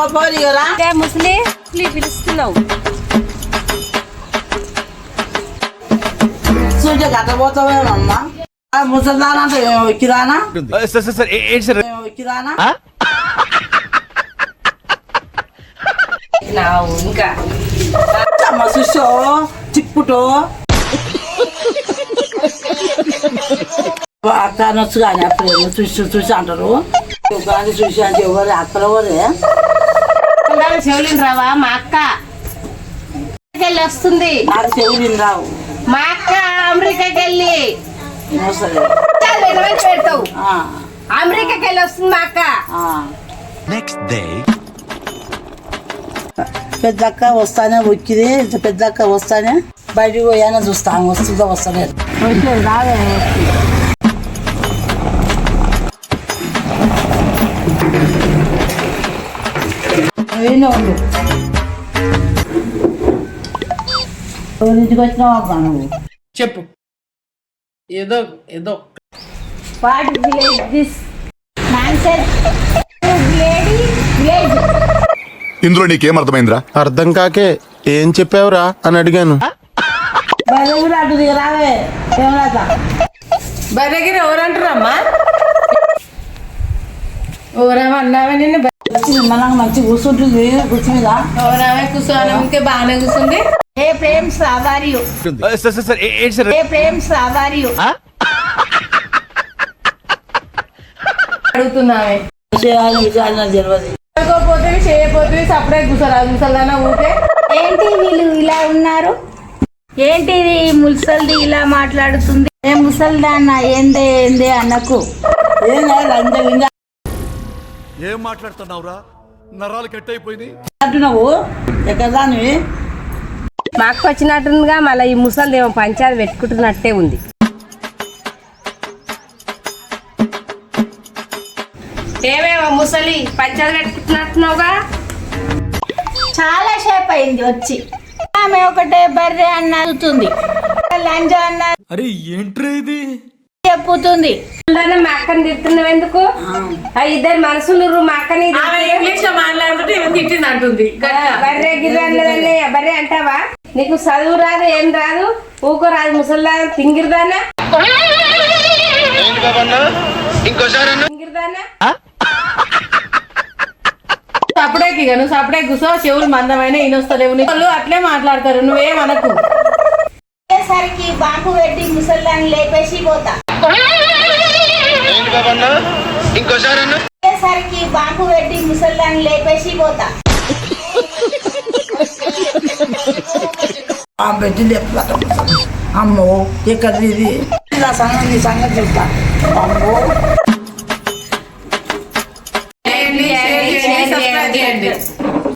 అంటే ముసలి పిలుస్తున్నావు సూర్య గట్టపోతావేమమ్మా ముసలిదానా అంటే ఎక్కిదానా సార్ సార్ సార్ ఏంటి సార్ ఎక్కిదానా ఇంకా అమ్మ చూసో చిక్కుటో అత్త అనొచ్చు కానీ అప్పుడు చూసి చూసి అంటారు చూసి అంటే ఎవరు అక్కడ ఎవరే చెవులిని రావా? మా అక్క. వెళ్ళి వస్తుంది. రావు. మా అక్క అమెరికాకి వెళ్ళి పెడతావు. అమెరికాకి వెళ్ళి వస్తుంది మా అక్క. ఆ. నెక్స్ట్ డే పెద్దక్క వస్తానే ఉక్కిది ఇంత పెద్దక్క వస్తానే. బయటికి పోయానే చూస్తా. ఆమె వస్తుందో వస్తలేదు? వచ్చేది రావే. ఏమో ఉండు. వచ్చినావు నువ్వు? చెప్పు. ఏదో ఏదో. వాట్ విలేజ్ దిస్ ఇందులో నీకేం అర్థమైందిరా? అర్థం కాకే ఏం చెప్పావురా అని అడిగాను. బర్రెగిరి ఎవరంటారమ్మా ఓరామ అన్నావే నిన్ను మనం మంచి కూర్చుంటుంది కూర్చు మీద ఓరామే కూర్చోని ఉంటే బాగానే కూర్చుంది. ఏ Prem's are you sir sir sir ఏ- ఏంటి సార్? ఏ ప్రేమ్స్ ఆర్ యు అడుగుతున్నామే తెలియదు. చేయకపోతే సపరేట్ కూర్చోరా కూర్చోదానా ఊకే ఏంటి వీళ్ళు ఇలా ఉన్నారు? ఏంటి ఇది ముసల్ది ఇలా మాట్లాడుతుంది? ఏ ముసల్దాన్న ఏందే ఏందే అన్నకు ఏం మాట్లాడుతున్నావురా? నరాలు కట్ అయిపోయినాయి అంటున్నావు ఎక్కడ దానివి మా అక్క వచ్చినట్టుందిగా మళ్ళీ ఈ ముసలిది ఏమో పంచాయతీ పెట్టుకుంటున్నట్టే ఉంది. ఏమేమో ముసలి పంచాయతీ పెట్టుకుంటున్నట్టున్నావుగా? చాలా సేపు అయింది వచ్చి. ఆమె ఒకటే బర్రె అన్న అడుగుతుంది. లంజ అన్న అరే ఏంట్రా ఇది? చెప్పుతుంది. మా అక్కని తిడుతున్నావు ఎందుకు? ఆ. ఇద్దరు మనుషులు మా అక్కని ఆమె ఇంగ్లీష్లో మాట్లాడుతుంటే ఏమో తిట్టింది అంటుంది. బర్రె గిర్రె అన్నదన్నీ బర్రె అంటావా? నీకు చదువు రాదు ఏం రాదు? ఊకో రాదు ముసలిదా తింగిరిదానా తింగిరిదానా సపరేట్ ఇక నువ్వు సపరేట్ కూర్చో చెవులు మందమైన ఈనొస్తలేవు. నీ వాళ్ళు అట్లే మాట్లాడతారు నువ్వేం అనకు. సరికి బాంబు పెట్టి ముసల్దాన్ని లేపేసి పోతా. సరికి బాంబు పెట్టి ముసల్దాన్ని లేపేసి పోతా. ఆ పెట్టి లేపుతా అమ్మో నా సంగతి నీ సంగతి చెప్తా. అమ్మో.